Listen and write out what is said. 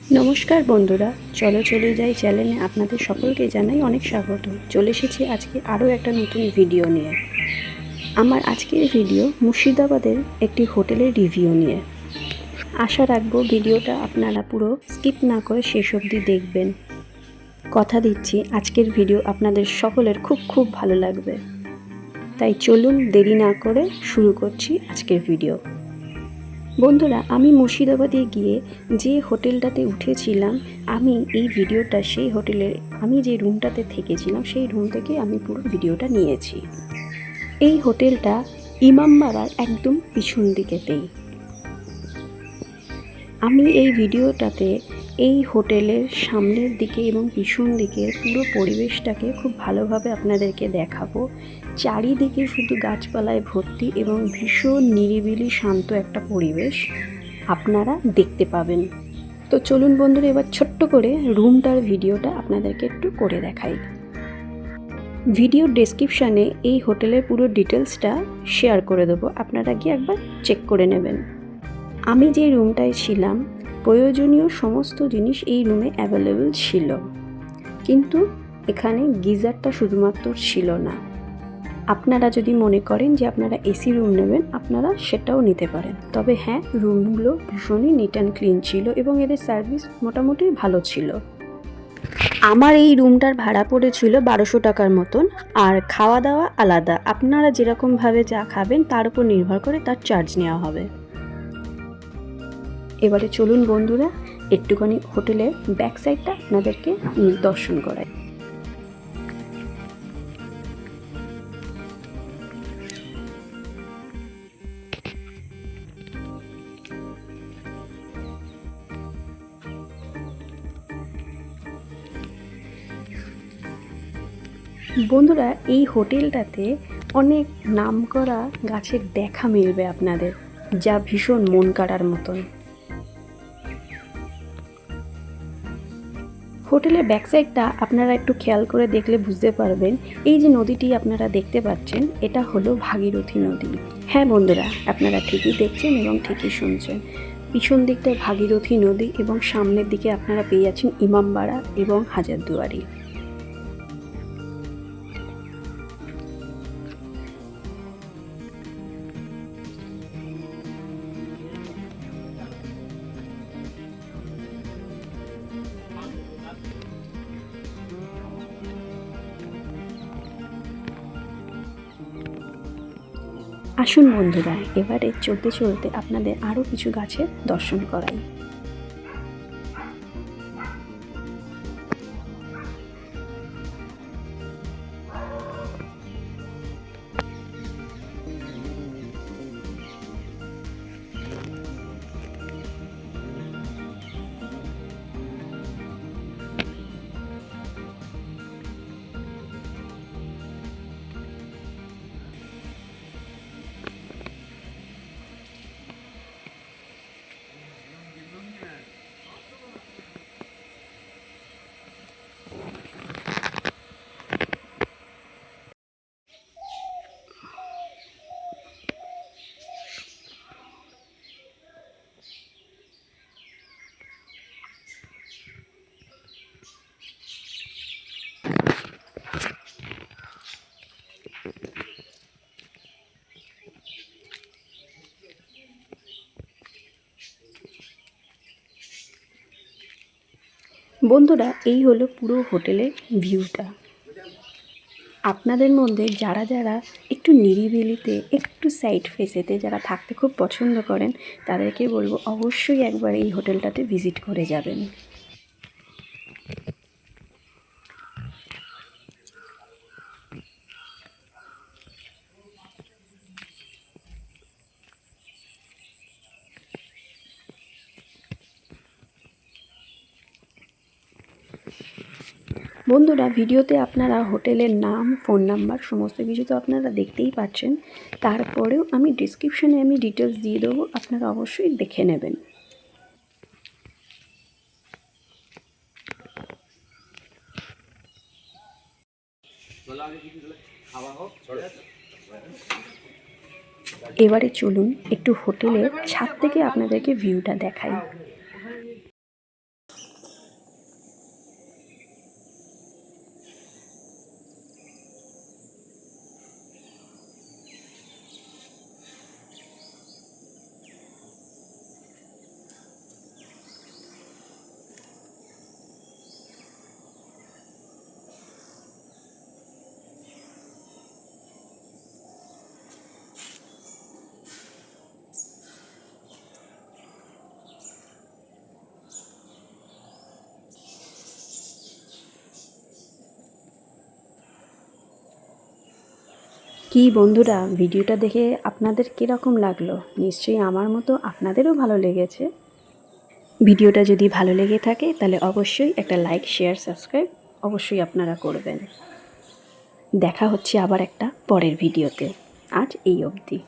নমস্কার বন্ধুরা, চলো চলে যাই চ্যানেলে আপনাদের সকলকে জানাই অনেক স্বাগত। চলে এসেছি আজকে আরও একটা নতুন ভিডিও নিয়ে। আমার আজকের ভিডিও মুর্শিদাবাদের একটি হোটেলের রিভিউ নিয়ে। আশা রাখব ভিডিওটা আপনারা পুরো স্কিপ না করে শেষ অবধি দেখবেন। কথা দিচ্ছি, আজকের ভিডিও আপনাদের সকলের খুব খুব ভালো লাগবে। তাই চলুন দেরি না করে শুরু করছি আজকের ভিডিও বন্ধুরা, আমি মুর্শিদাবাদে গিয়ে যে হোটেলটাতে উঠেছিলাম, আমি এই ভিডিওটা, সেই হোটেলে আমি যে রুমটাতে থেকেছিলাম, সেই রুম থেকে আমি পুরো ভিডিওটা নিয়েছি। এই হোটেলটা ইমামবাড়ার একদম পিছন দিকেতেই। আমি এই ভিডিওটাতে এই হোটেলের সামনের দিকে এবং পিছন দিকের পুরো পরিবেশটাকে খুব ভালোভাবে আপনাদেরকে দেখাবো। চারিদিকে শুধু গাছপালায় ভর্তি এবং ভীষণ নিরিবিলি শান্ত একটা পরিবেশ আপনারা দেখতে পাবেন। তো চলুন বন্ধুরা, এবার ছোট্ট করে রুমটার ভিডিওটা আপনাদেরকে একটু করে দেখাই। ভিডিও ডেসক্রিপশানে এই হোটেলের পুরো ডিটেলসটা শেয়ার করে দেবো। আপনারা গিয়ে একবার চেক করে নেবেন। আমি যে রুমটায় ছিলাম প্রয়োজনীয় সমস্ত জিনিস এই রুমে অ্যাভেলেবেল ছিল। কিন্তু এখানে গিজারটা শুধুমাত্র ছিল না। আপনারা যদি মনে করেন যে আপনারা এসি রুম নেবেন, আপনারা সেটাও নিতে পারেন। তবে হ্যাঁ রুমগুলো ভীষণই নিট অ্যান্ড ক্লিন ছিল এবং এদের সার্ভিস মোটামুটি ভালো ছিল। আমার এই রুমটার ভাড়া পড়েছিল বারোশো টাকার মতন। আর খাওয়া দাওয়া আলাদা। আপনারা যেরকমভাবে যা খাবেন, তার উপর নির্ভর করে তার চার্জ নেওয়া হবে। এবারে চলুন বন্ধুরা, একটুখানি হোটেলের ব্যাক সাইডটা আপনাদেরকে দর্শন করাই। বন্ধুরা, এই হোটেলটাতে অনেক নামকরা গাছের দেখা মিলবে আপনাদের, যা ভীষণ মন কাড়ার মতন। হোটেলের ব্যাক সাইডটা আপনারা একটু খেয়াল করে দেখলে বুঝতে পারবেন। এই যে নদীটি আপনারা দেখতে পাচ্ছেন, এটা হলো ভাগীরথী নদী। হ্যাঁ বন্ধুরা, আপনারা ঠিকই দেখছেন এবং ঠিকই শুনছেন। পিছন দিকটায় ভাগীরথী নদী এবং সামনের দিকে আপনারা পেয়ে যাচ্ছেন ইমামবাড়া এবং হাজারদুয়ারি। আসুন বন্ধুরা এবারে চলতে চলতে আপনাদের আরও কিছু গাছের দর্শন করাই। বন্ধুরা, এই হলো পুরো হোটেলের ভিউটা। আপনাদের মধ্যে যারা যারা একটু নিরিবিলিতে, একটু সাইড ফেসেতে যারা থাকতে খুব পছন্দ করেন, তাদেরকে বলব অবশ্যই একবার এই হোটেলটাতে ভিজিট করে যাবেন। বন্ধুরা, ভিডিওতে আপনারা হোটেলের নাম, ফোন নাম্বার, সমস্ত কিছু তো আপনারা দেখতেই পাচ্ছেন। তারপরেও আমি ডিসক্রিপশানে আমি ডিটেলস দিয়ে দেবো, আপনারা অবশ্যই দেখে নেবেন। এবারে চলুন একটু হোটেলের ছাদ থেকে আপনাদেরকে ভিউটা দেখাই। কি বন্ধুরা, ভিডিওটা দেখে আপনাদের কীরকম লাগল? নিশ্চয়ই আমার মতো আপনাদেরও ভালো লেগেছে। ভিডিওটা যদি ভালো লেগে থাকে, তাহলে অবশ্যই একটা লাইক, শেয়ার, সাবস্ক্রাইব অবশ্যই আপনারা করবেন। দেখা হচ্ছে আবার একটা পরের ভিডিওতে। আজ এই অবধি।